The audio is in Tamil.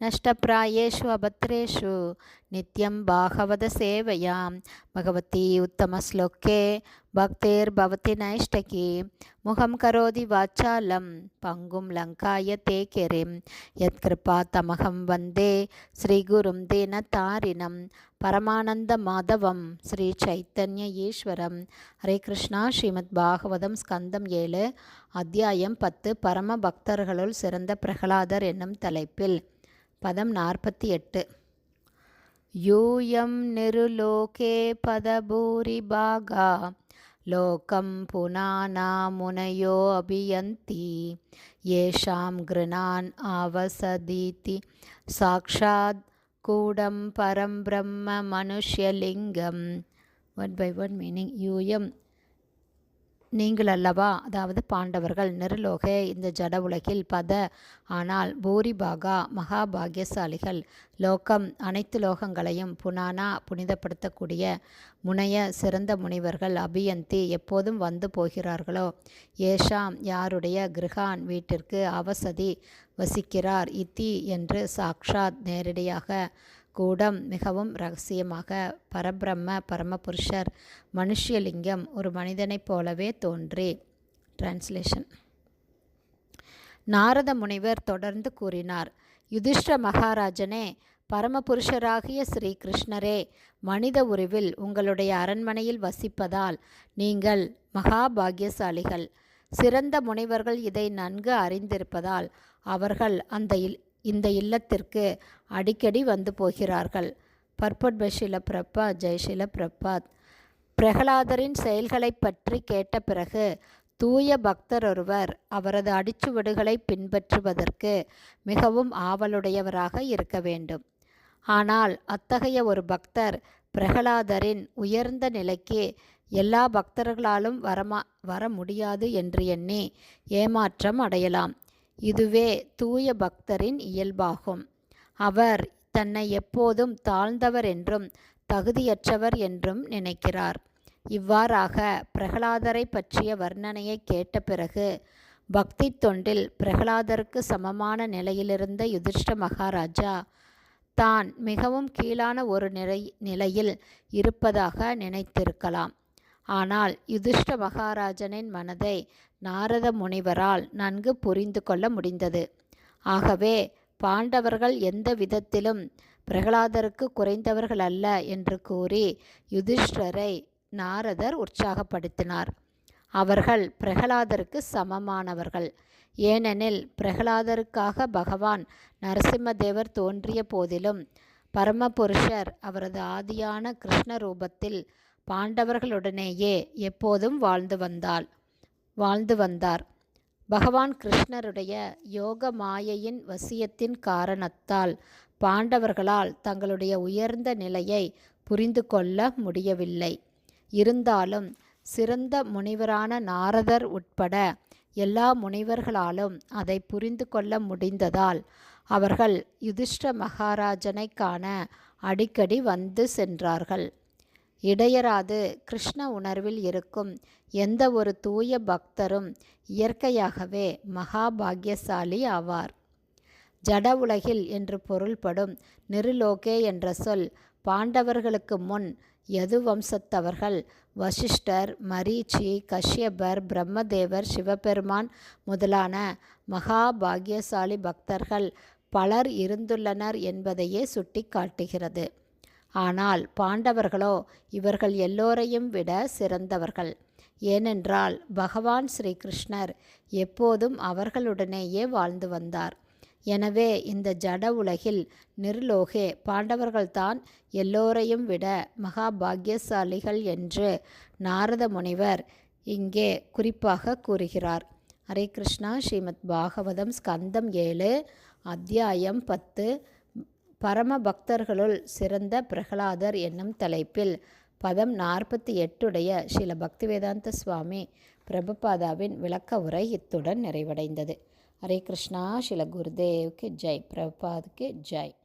नष्टप्रायेषु अभद्रेषु नित्यं भागवतसेवयां भगवती उत्तमश्लोके भक्तिर्भवति नैष्टकी मुखं करोति वाचालं पङ्गुं लङ्कायते किरिं यत्कृपातमहं वन्दे श्रीगुरुं दीनतारिणं பரமானந்தமாதவம் ஸ்ரீ சைத்தன்ய ஈஸ்வரம் ஹரே கிருஷ்ணா ஸ்ரீமத் பாகவதம் ஸ்கந்தம் ஏழு அத்தியாயம் பத்து பரம பக்தர்களுள் சிறந்த பிரகலாதர் என்னும் தலைப்பில் பதம் நாற்பத்தி எட்டு. யூயம் நிருலோகே பதபூரி பாகா லோகம் புனானா முனையோ அபியந்தி ஏஷாம் கிருணான் ஆவசதீதி சாக்ஷாத் கூடம் பரம் பிரம்ம மனுஷ்யலிங்கம். ஒன் பை ஒன் மீனிங் யூயம் நீங்கள் அல்லவா அதாவது பாண்டவர்கள் நிருலோக இந்த ஜட உலகில் பத. ஆனால் பூரிபாகா மகாபாகியசாலிகள் லோகம் அனைத்து லோகங்களையும் புனானா புனிதப்படுத்தக்கூடிய முனைய சிறந்த முனிவர்கள் அபியந்தி எப்போதும் வந்து போகிறார்களோ? ஏஷாம் யாருடைய கிருஹான் வீட்டிற்கு அவசதி வசிக்கிறார்? இத்தி என்று சாக்ஷாத் நேரடியாக கூடம் மிகவும் ரகசியமாக பரபிரம்ம பரமபுருஷர் மனுஷ்யலிங்கம் ஒரு மனிதனைப் போலவே தோன்றி. டிரான்ஸ்லேஷன் நாரத முனிவர் தொடர்ந்து கூறினார் யுதிஷ்ட மகாராஜனே பரமபுருஷராகிய ஸ்ரீ கிருஷ்ணரே மனித உருவில் உங்களுடைய அரண்மனையில் வசிப்பதால் நீங்கள் மகாபாகியசாலிகள். சிறந்த முனிவர்கள் இதை நன்கு அறிந்திருப்பதால் அவர்கள் அந்த இந்த இல்லத்திற்கு அடிக்கடி வந்து போகிறார்கள். பர்பட் பஷில பிரபாத் ஜெய்ஷில பிரபாத் பிரகலாதரின் செயல்களை பற்றி கேட்ட பிறகு தூய பக்தர் ஒருவர் அவரது அடிச்சுவடுகளை பின்பற்றுவதற்கு மிகவும் ஆவலுடையவராக இருக்க வேண்டும். ஆனால் அத்தகைய ஒரு பக்தர் பிரகலாதரின் உயர்ந்த நிலைக்கு எல்லா பக்தர்களாலும் வரமா வர முடியாது என்று எண்ணி ஏமாற்றம் அடையலாம். இதுவே தூய பக்தரின் இயல்பாகும். அவர் தன்னை எப்போதும் தாழ்ந்தவர் என்றும் தகுதியற்றவர் என்றும் நினைக்கிறார். இவ்வாறாக பிரகலாதரை பற்றிய வர்ணனையை கேட்ட பிறகு பக்தி தொண்டில் பிரகலாதருக்கு சமமான நிலையிலிருந்த யுதிஷ்ட மகாராஜா தான் மிகவும் கீழான ஒரு நிலை நிலையில் இருப்பதாக நினைத்திருக்கலாம். ஆனால் யுதிஷ்ட மகாராஜனின் மனதை நாரத முனிவரால் நன்கு புரிந்து கொள்ள முடிந்தது. ஆகவே பாண்டவர்கள் எந்த விதத்திலும் பிரகலாதருக்கு குறைந்தவர்கள் அல்ல என்று கூறி யுதிஷ்டரை நாரதர் உற்சாகப்படுத்தினார். அவர்கள் பிரகலாதருக்கு சமமானவர்கள். ஏனெனில் பிரகலாதருக்காக பகவான் நரசிம்மதேவர் தோன்றிய போதிலும் பரமபுருஷர் அவரது ஆதியான கிருஷ்ண ரூபத்தில் பாண்டவர்களுடனேயே எப்போதும் வாழ்ந்து வந்தாள். வாழ்ந்து வந்தார். பகவான் கிருஷ்ணருடைய யோக மாயையின் வசியத்தின் காரணத்தால் பாண்டவர்களால் தங்களுடைய உயர்ந்த நிலையை புரிந்து கொள்ள முடியவில்லை. இருந்தாலும் சிறந்த முனிவரான நாரதர் உட்பட எல்லா முனிவர்களாலும் அதை புரிந்து கொள்ள முடிந்ததால் அவர்கள் யுதிஷ்ட மகாராஜனை காண அடிக்கடி வந்து சென்றார்கள். இடையராது கிருஷ்ண உணர்வில் இருக்கும் எந்த ஒரு தூய பக்தரும் இயற்கையாகவே மகாபாகியசாலி ஆவார். ஜட உலகில் என்று பொருள்படும் நிருலோகே என்ற சொல் பாண்டவர்களுக்கு முன் யது வம்சத்தவர்கள் வசிஷ்டர் மரீச்சி கஷ்யபர் பிரம்மதேவர் சிவபெருமான் முதலான மகாபாகியசாலி பக்தர்கள் பலர் இருந்துள்ளனர் என்பதையே சுட்டி காட்டுகிறது ஆனால் பாண்டவர்களோ இவர்கள் எல்லோரையும் விட சிறந்தவர்கள். ஏனென்றால் பகவான் ஸ்ரீகிருஷ்ணர் எப்போதும் அவர்களுடனேயே வாழ்ந்து வந்தார். எனவே இந்த ஜட உலகில் நிர்லோகே பாண்டவர்கள்தான் எல்லோரையும் விட மகாபாகியசாலிகள் என்று நாரத முனிவர் இங்கே குறிப்பாக கூறுகிறார். ஹரே கிருஷ்ணா ஸ்ரீமத் பாகவதம் ஸ்கந்தம் ஏழு அத்தியாயம் பத்து பரம பக்தர்களுள் சிறந்த பிரகலாதர் என்னும் தலைப்பில் பதம் நாற்பத்தி எட்டுடைய ஸ்ரீல பக்திவேதாந்த சுவாமி பிரபுபாதாவின் விளக்க உரை இத்துடன் நிறைவடைந்தது. ஹரே கிருஷ்ணா. ஸ்ரீல குருதேவுக்கு ஜெய். பிரபுபாதுக்கு ஜெய்.